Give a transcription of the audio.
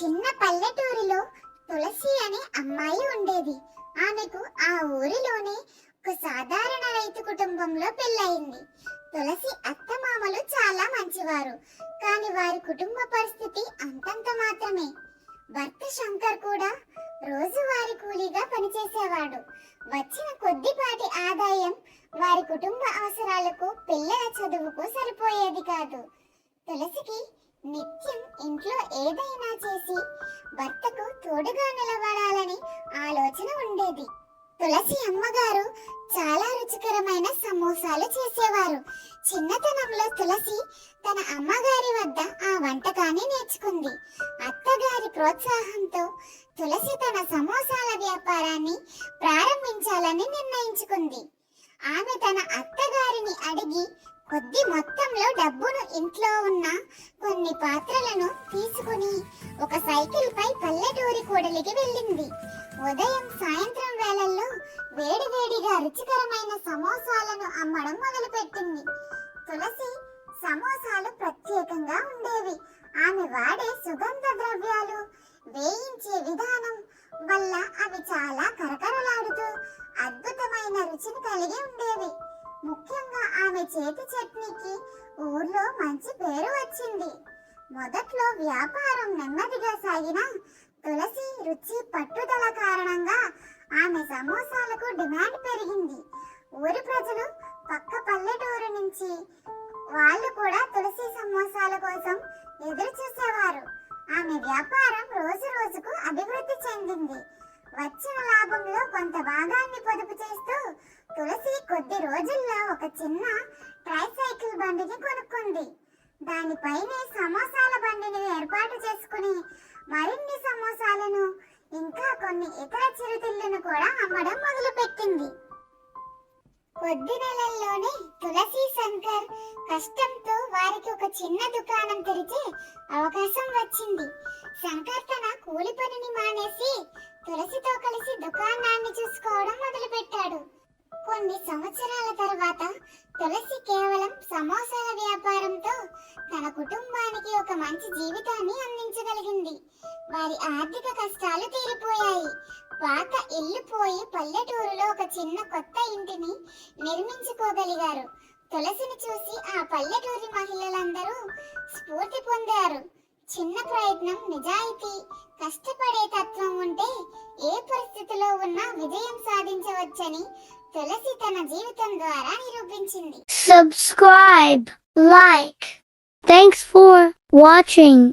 చిన్న పల్లెటూరిలో తులసి అనే అమ్మాయి ఉండేది. ఆమెకు ఆ ఊరిలోనే ఒక సాధారణ రైతు కుటుంబంలో పెళ్ళయింది. తులసి అత్తమామలు చాలా మంచివారు కానీ వారి కుటుంబ పరిస్థితి అంతంత మాత్రమే. భర్త శంకర్ కూడా రోజువారి కూలీగా పనిచేసేవాడు వచ్చిన కొద్దిపాటి ఆదాయం వారి కుటుంబ అవసరాలకు పిల్లల చదువుకు సరిపోయేది కాదు. తులసికి నిత్యం ఇంట్లో ఏదైనా చేసి భర్తకు తోడుగా నిలబడాలని ఆలోచన ఉండేది. తులసి అమ్మగారు చాలా రుచికరమైన సమోసాలు చేసేవారు. చిన్నతనంలో తులసి తన అమ్మగారి వద్ద ఆ వంటకాన్ని నేర్చుకుంది. ప్రోత్సాహంతో తులసి తన సమోసాల వ్యాపారాన్ని ప్రారంభించాలని నిర్ణయించుకుంది. ఆమె తన అత్తగారిని అడిగి కొద్ది మొత్తంలో డబ్బును ఇంట్లో ఉన్న కొన్ని పాత్రలను తీసుకుని ఒక సైకిల్ పై పల్లెటూరి కూడలికి వెళ్ళింది. ఉదయం సాయంత్రం వేళల్లో వేడివేడిగా రుచికరమైన సమోసాలను అమ్మడం మొదలుపెట్టింది. తులసి సమోసాలు ప్రత్యేకంగా ఉండేవి. ఆమె వాడే సుగంధ ద్రవ్యాలు వేయించే విధానం వల్ల అవి చాలా కరకరలాడుతూ అద్భుతమైన రుచిని కలిగి ఉండేవి. ముఖ్యంగా ఆమె చేతి చట్నీకి ఊర్లో మంచి పేరు వచ్చింది. మొదట్లో వ్యాపారం నెమ్మదిగా సాగిన తులసి రుచి పట్టుదల కారణంగా ఆమె సమోసాలకు డిమాండ్ పెరిగింది. ఊరి ప్రజలు పక్క పల్లెటూరు నుంచి వాళ్ళు కూడా ఎదురు చూసేవారు. ఆమె వ్యాపారం రోజు రోజుకు అభివృద్ధి చెందింది. వచ్చిన లాభంలో కొంత భాగాన్ని పొదుపు చేస్తూ తులసి కొద్ది రోజుల్లో ఒక చిన్న ట్రైసైకిల్ బండిని కొనుక్కుంది. దానిపైనే సమోసాల బండిని ఏర్పాటు చేసుకుని మరిన్ని సమోసాలను ఇంకా కొన్ని ఇతర చిరుతిళ్ళను కూడా అమ్మడం మొదలుపెట్టింది. కొద్ది నెలల్లోనే తులసి శంకర్ కష్టంతో వారికి ఒక చిన్న దుకాణం తెరిచే అవకాశం వచ్చింది. శంకర్ తన కూలి పనిని మానేసి తులసితో కలిసి దుకాణాన్ని చూసుకోవడం మొదలుపెట్టాడు. కొన్ని సంవత్సరాల తర్వాత తులసి కేవలం సమోసాల వ్యాపారంతో తన కుటుంబానికి ఒక మంచి జీవితాన్ని అందించగలిగింది వారి ఆర్థిక కష్టాలు తీరిపోయాయి. పాత ఇల్లు పోయి పల్లెటూరులో ఒక చిన్న కొత్త ఇంటిని నిర్మించుకోగలిగారు. తులసిని చూసి ఆ పల్లెటూరి మహిళలందరూ స్ఫూర్తి పొందారు. చిన్న ప్రయత్నం నిజాయితీ కష్టపడే తత్వం ఉంటే ఏ పరిస్థితిలో ఉన్నా విజయం సాధించవచ్చని తులసి తన జీవితం ద్వారా నిరూపించింది. Subscribe like thanks for watching